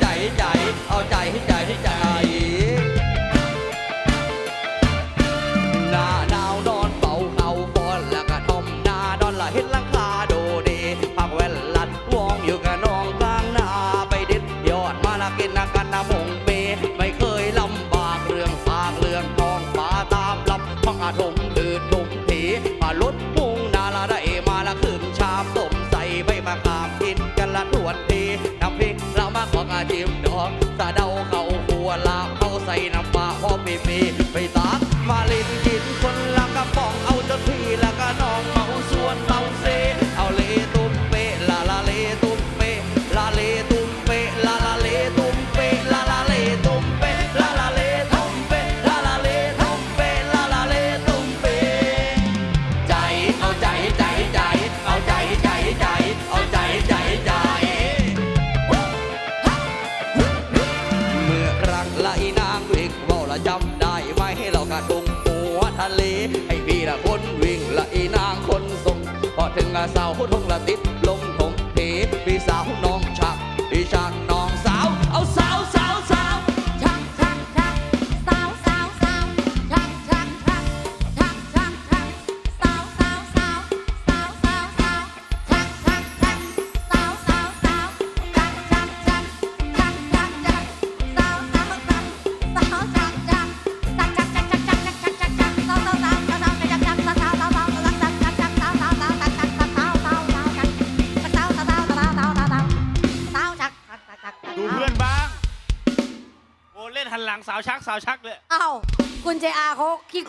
ใจใจ ta đau khóc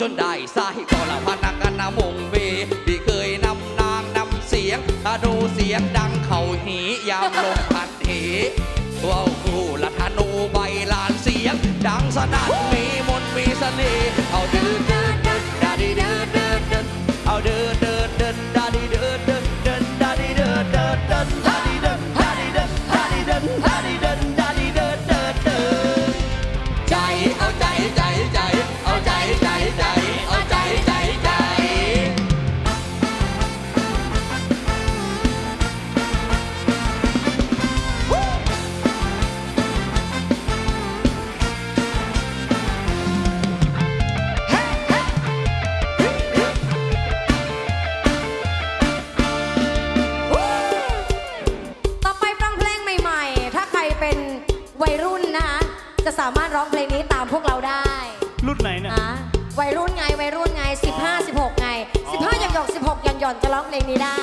จนได้สายก็ละพนักนามงเวที่เคยนำนางนำเสียงถ้าดูเสียงดังเข่าหียามลงพันเหว้าคู่ละธนูใบลานเสียง ดังสนั่นมีมนมีเสน่ห์เอาเดินเดินเดินดาดีเดินเดินเดินเดิน จะร้องเพลงนี้ได้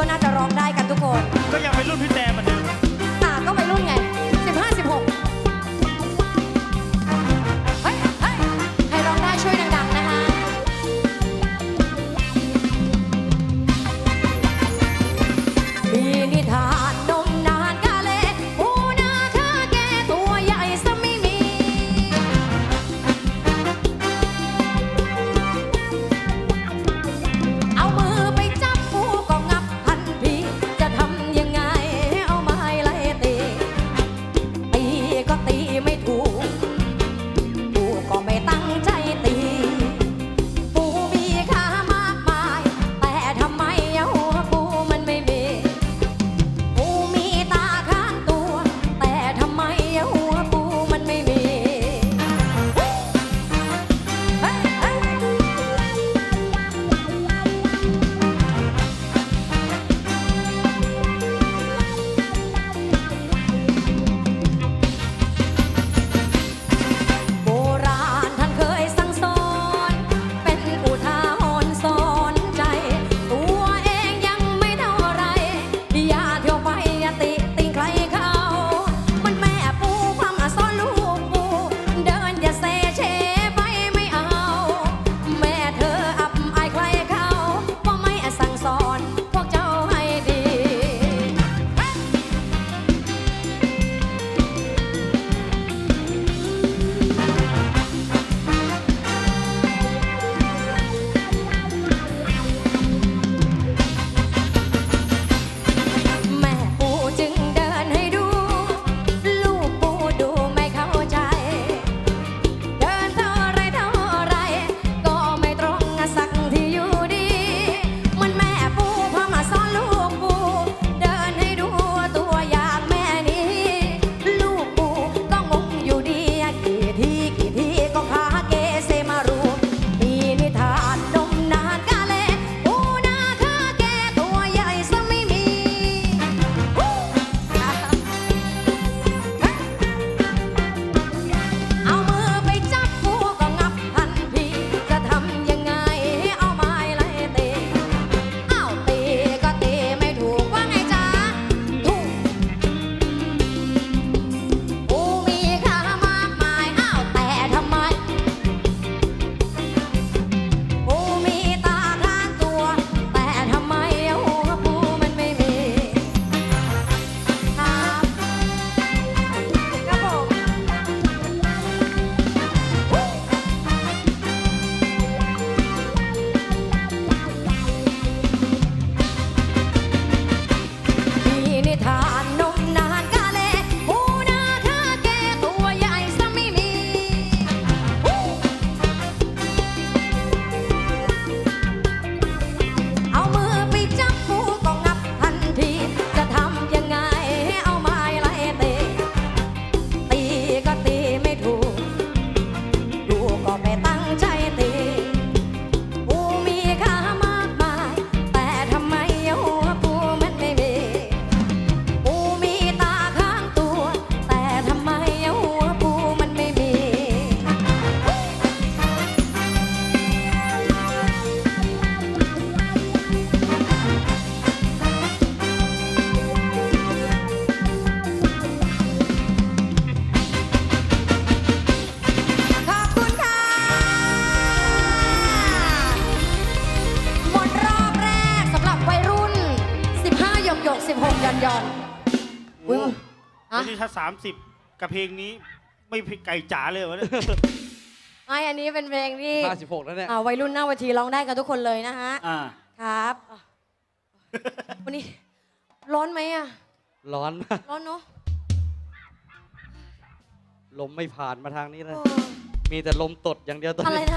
ก็น่าจะร้องได้กันทุกคน ก็ยังเป็นรุ่นพี่แจมเหมือนเดิม 30 กับเพลงนี้ไม่ไก่จ๋าเลยวะเนี่ย ไม่อันนี้เป็นเพลงที่ห้าสิบหกแล้วเนี่ย อ่าวัยรุ่นหน้าเวทีร้องได้กันทุกคนเลยนะฮะครับวันนี้ร้อนไหมอะร้อนร้อนเนาะลมไม่ผ่านมาทางนี้เลยมีแต่ลมตดอย่างเดียวตอนนี้น